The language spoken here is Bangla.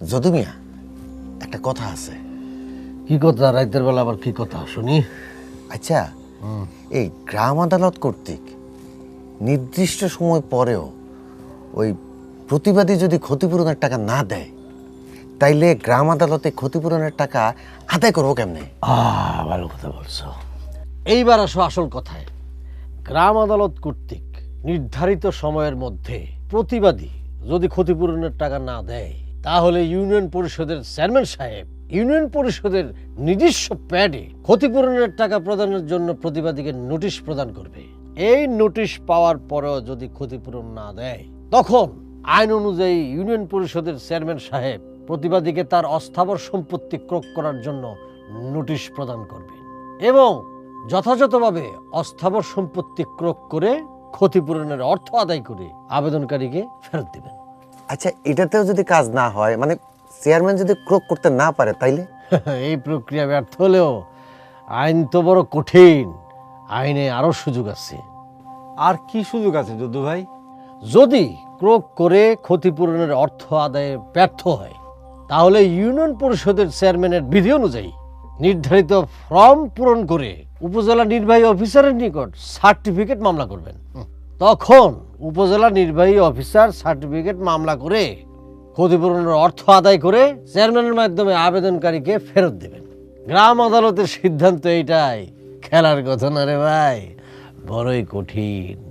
যদু মিয়া একটা কথা আছে। কি কথা? রাতের বেলা আবার কি কথা? শুনি। আচ্ছা এই গ্রাম আদালত কর্তৃক নির্দিষ্ট সময় পরেও ওই প্রতিবাদী যদি ক্ষতিপূরণের টাকা না দেয় তাইলে গ্রাম আদালতে ক্ষতিপূরণের টাকা আদায় করব কেমনে? আহ ভালো কথা বলছো। এইবার আসো আসল কথায়। গ্রাম আদালত কর্তৃক নির্ধারিত সময়ের মধ্যে প্রতিবাদী যদি ক্ষতিপূরণের টাকা না দেয় তাহলে ইউনিয়ন পরিষদের চেয়ারম্যান সাহেব, ইউনিয়ন পরিষদের নিজস্ব প্যাডে ক্ষতিপূরণের টাকা প্রদানের জন্য প্রতিবাদীকে নোটিশ প্রদান করবে। এই নোটিশ পাওয়ার পরেও যদি ক্ষতিপূরণ না দেয়, তখন আইন অনুযায়ী ইউনিয়ন পরিষদের চেয়ারম্যান সাহেব প্রতিবাদীকে তার অস্থাবর সম্পত্তি ক্রোক করার জন্য নোটিশ প্রদান করবে এবং যথাযথভাবে অস্থাবর সম্পত্তি ক্রোক করে ক্ষতিপূরণের অর্থ আদায় করে আবেদনকারীকে ফেরত দেবেন। আচ্ছা এটাতেও যদি কাজ না হয় মানে চেয়ারম্যান যদি ক্রোক করতে না পারে তাইলে? এই প্রক্রিয়া ব্যর্থ হলেও আইন তো বড় কঠিন। আইনে আরও সুযোগ আছে। আর কি সুযোগ আছে দুদু ভাই? যদি ক্রোক করে ক্ষতিপূরণের অর্থ আদায়ে ব্যর্থ হয় তাহলে ইউনিয়ন পরিষদের চেয়ারম্যানের বিধি অনুযায়ী নির্ধারিত ফর্ম পূরণ করে উপজেলা নির্বাহী অফিসারের নিকট সার্টিফিকেট মামলা করবেন। তখন উপজেলা নির্বাহী অফিসার সার্টিফিকেট মামলা করে ক্ষতিপূরণের অর্থ আদায় করে চেয়ারম্যানের মাধ্যমে আবেদনকারীকে ফেরত দেবেন। গ্রাম আদালতের সিদ্ধান্ত এইটাই। খেলার কথা না রে ভাই, বড়ই কঠিন।